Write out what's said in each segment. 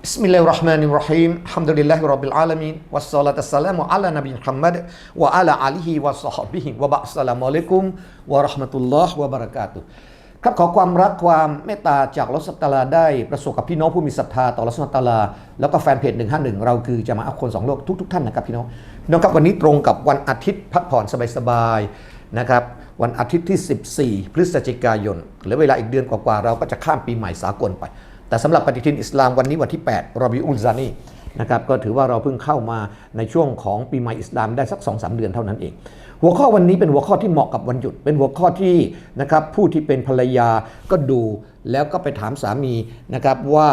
بسم الله الرحمن الرحيم الحمد لله رب العالمين والصلاة والسلام على نبي محمد وعلى آله وصحبه وبعد السلام عليكم ورحمة الله وبركاته ครับขอความรักความเมตตาจากลอสตาลาได้ประสบกับพี่น้องผู้มีศรัทธาต่อลอสตาลา แล้วก็แฟนเพจ151 เราคือจะมาอัพคนสองโลกทุกๆท่านนะครับพี่น้องพี่น้องครับวันนี้ตรงกับวันอาทิตย์พักผ่อนสบายๆนะครับวันอาทิตย์ที่ 14 พฤศจิกายนเหลือเวลาอีกเดือนกว่าๆเราก็จะข้ามปีใหม่สากลไป แต่สำหรับปฏิทินอิสลามวันนี้วันที่ 8รอบิอุลซานีนะครับก็ถือว่าเราเพิ่งเข้ามาในช่วงของปีใหม่อิสลามได้สัก2อสเดือนเท่านั้นเอง หัวข้อวันนี้เป็นหัวข้อที่เหมาะกับวันหยุด เป็นหัวข้อที่นะครับผู้ที่เป็นภรรยาก็ดูแล้วก็ไปถามสามีนะครับว่า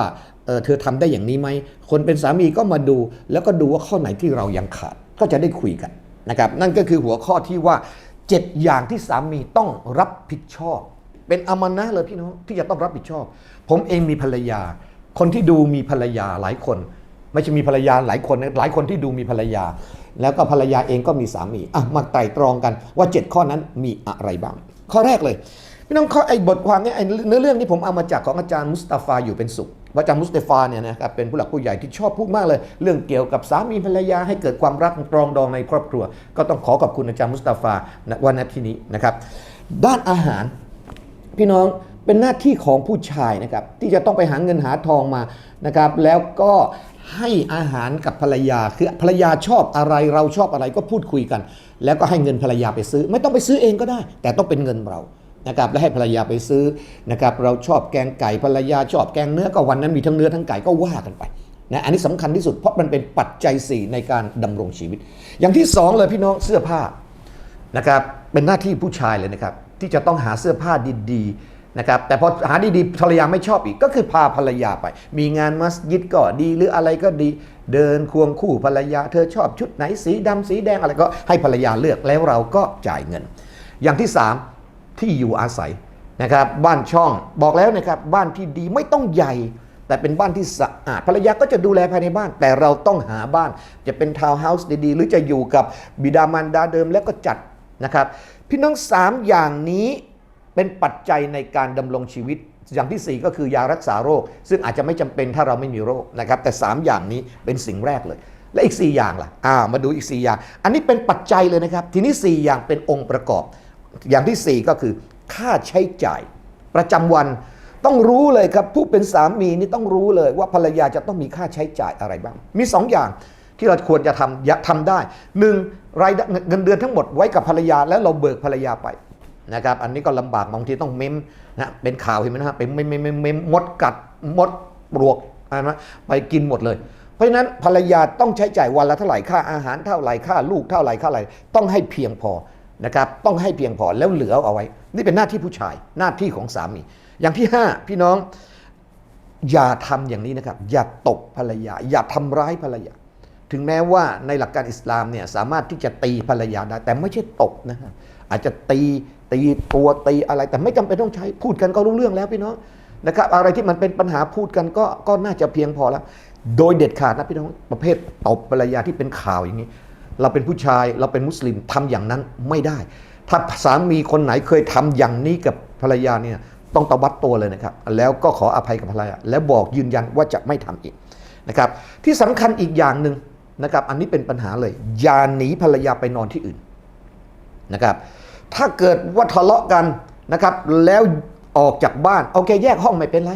เเธอทำได้อย่างนี้ไหมคนเป็นสามีก็มาดู แล้วก็ดูว่าข้อไหนที่เรายังขาดก็จะได้คุยกันนะครับนั่นก็คือหัวข้อที่ว่า 7 อย่างที่สามีต้องรับผิดชอบ เป็นอามานะเลยพี่น้องที่จะต้องรับผิดชอบ ผมเองมีภรรยา คนที่ดูมีภรรยาหลายคน ไม่ใช่มีภรรยาหลายคนนะหลายคนที่ดูมีภรรยา แล้วก็ภรรยาเองก็มีสามีอะมาไต่ตรองกันว่า 7 ข้อนั้นมีอะไรบ้าง ข้อแรกเลยพี่น้องข้อไอ้บทความเนี้ไอ้เนื้อเรื่องนี้ผมเอามาจากของอาจารย์มุสตาฟาอยู่เป็นสุขอาจารย์มุสตาฟาเนี่ยนะครับเป็นผู้หลักผู้ใหญ่ที่ชอบพูดมากเลย เรื่องเกี่ยวกับสามีภรรยาให้เกิดความรักปรองดองในครอบครัว ก็ต้องขอขอบคุณอาจารย์มุสตาฟาวันนาทีนี้นะครับด้านอาหาร พี่น้องเป็นหน้าที่ของผู้ชายนะครับที่จะต้องไปหาเงินหาทองมานะครับแล้วก็ให้อาหารกับภรรยาคือภรรยาชอบอะไรเราชอบอะไรก็พูดคุยกัน แล้วก็ให้เงินภรรยาไปซื้อ ไม่ต้องไปซื้อเองก็ได้ แต่ต้องเป็นเงินเรานะครับแล้วให้ภรรยาไปซื้อนะครับเราชอบแกงไก่ภรรยาชอบแกงเนื้อก็วันนั้นมีทั้งเนื้อทั้งไก่ก็ว่ากันไปนะอันนี้สำคัญที่สุดเพราะมันเป็นปัจจัย4ในการดำรงชีวิต อย่างที่สองเลยพี่น้องเสื้อผ้านะครับเป็นหน้าที่ผู้ชายเลยนะครับ ที่จะต้องหาเสื้อผ้าดีๆนะครับแต่พอหาดีๆภรรยาไม่ชอบอีก ก็คือพาภรรยาไป มีงานมัสยิดก็ดีหรืออะไรก็ดี เดินควงคู่ภรรยา เธอชอบชุดไหนสีดำสีแดงอะไรก็ให้ภรรยาเลือกแล้วเราก็จ่ายเงิน อย่างที่ 3 ที่อยู่อาศัยนะครับบ้านช่องบอกแล้วนะครับบ้านที่ดีไม่ต้องใหญ่แต่เป็นบ้านที่สะอาดภรรยาก็จะดูแลภายในบ้าน แต่เราต้องหาบ้าน จะเป็นทาวน์เฮาส์ดีๆ หรือจะอยู่กับบิดามารดาเดิมแล้วก็จัด นะครับพี่น้องสามอย่างนี้เป็นปัจจัยในการดำรงชีวิตอย่างที่ 4 ก็คือยารักษาโรค ซึ่งอาจจะไม่จำเป็นถ้าเราไม่มีโรคนะครับแต่ 3 อย่างนี้เป็นสิ่งแรกเลย และอีก 4 อย่างล่ะอ่ามาดูอีก 4 อย่าง อันนี้เป็นปัจจัยเลยนะครับ ทีนี้ 4 อย่างเป็นองค์ประกอบ อย่างที่ 4 ก็คือ ค่าใช้จ่าย ประจำวันต้องรู้เลยครับผู้เป็นสามีนี่ต้องรู้เลยว่าภรรยาจะต้องมีค่าใช้จ่ายอะไรบ้าง มี 2 อย่างที่เราควรจะทำทำได้หนึ่ง รายเงินเดือนทั้งหมดไว้กับภรรยาแล้วเราเบิกภรรยาไปนะครับอันนี้ก็ลำบากบางทีต้องเม้มนะเป็นข่าวเห็นไหมนะฮะเป็นเม้มเม้มเม้มมดกัดมดปลวกอะไรนะไปกินหมดเลย เพราะฉะนั้นภรรยาต้องใช้จ่ายวันละเท่าไหร่ค่าอาหารเท่าไหร่ค่าลูกเท่าไหร่ค่าอะไรต้องให้เพียงพอนะครับต้องให้เพียงพอแล้วเหลือเอาไว้ นี่เป็นหน้าที่ผู้ชายหน้าที่ของสามี อย่างที่ห้าพี่น้องอย่าทำอย่างนี้นะครับ อย่าตบภรรยา อย่าทำร้ายภรรยา ถึงแม้ว่าในหลักการอิสลามเนี่ยสามารถที่จะตีภรรยาได้ แต่ไม่ใช่ตบนะครับอาจจะตีตีตัวตีอะไร แต่ไม่จำเป็นต้องใช้พูดกันก็รู้เรื่องแล้วพี่น้องนะครับอะไรที่มันเป็นปัญหาพูดกันก็ก็น่าจะเพียงพอแล้ว โดยเด็ดขาดนะพี่น้องประเภทตบภรรยาที่เป็นข่าวอย่างนี้ เราเป็นผู้ชายเราเป็นมุสลิมทำอย่างนั้นไม่ได้ ถ้าสามีคนไหนเคยทำอย่างนี้กับภรรยาเนี่ยต้องตบัดตัวเลยนะครับ แล้วก็ขออภัยกับภรรยา แล้วบอกยืนยันว่าจะไม่ทำอีกนะครับที่สำคัญอีกอย่างหนึ่ง นะครับ อันนี้เป็นปัญหาเลยอย่าหนีภรรยาไปนอนที่อื่นนะครับ ถ้าเกิดว่าทะเลาะกันนะครับ แล้วออกจากบ้านโอเคแยกห้องไม่เป็นไร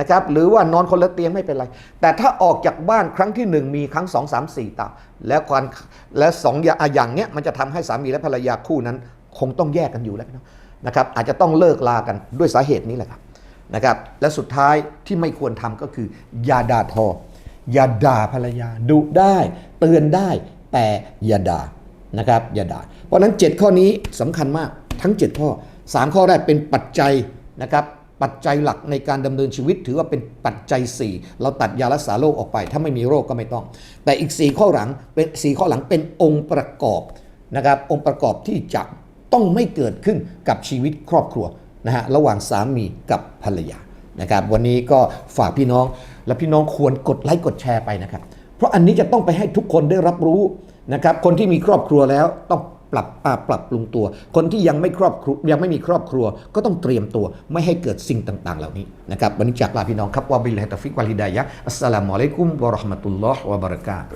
นะครับหรือว่านอนคนละเตียงไม่เป็นไร แต่ถ้าออกจากบ้านครั้งที่หนึ่งมีครั้งสองสามสี่ตามแล้วความและสองอย่างอย่างเนี้ยมันจะทำให้สามีและภรรยาคู่นั้น คงต้องแยกกันอยู่แล้วนะครับอาจจะต้องเลิกลากันด้วยสาเหตุนี้แหละครับนะครับและสุดท้ายที่ไม่ควรทำก็คือ อย่าด่าทอ อย่าด่าภรรยาดุได้เตือนได้ แต่อย่าด่านะครับอย่าด่า เพราะนั้น 7 ข้อนี้สำคัญมากทั้ง 7 ข้อ 3 ข้อแรกเป็นปัจจัยนะครับปัจจัยหลักในการดำเนินชีวิตถือว่าเป็นปัจจัย 4 เราตัดยารักษาโรคออกไป ถ้าไม่มีโรคก็ไม่ต้อง แต่อีก 4 ข้อหลังเป็น4ข้อหลังเป็นองค์ประกอบนะครับองค์ประกอบที่จะต้องไม่เกิดขึ้นกับชีวิตครอบครัวนะฮะระหว่างสามีกับภรรยานะครับวันนี้ก็ฝากพี่น้อง และพี่น้องควรกดไลค์กดแชร์ไปนะครับ เพราะอันนี้จะต้องไปให้ทุกคนได้รับรู้นะครับ คนที่มีครอบครัวแล้วต้องปรับอ่าปรับปรุงตัว คนที่ยังไม่ครอบครัวยังไม่มีครอบครัว ก็ต้องเตรียมตัวไม่ให้เกิดสิ่งต่าง ๆ เหล่านี้นะครับวันนี้จากลาพี่น้องครับวะบิลลาฮิตฟิกวะลิดายะอัสสลามุอะลัยกุมวะราะห์มะตุลลอฮ์วะบะเราะกาตุ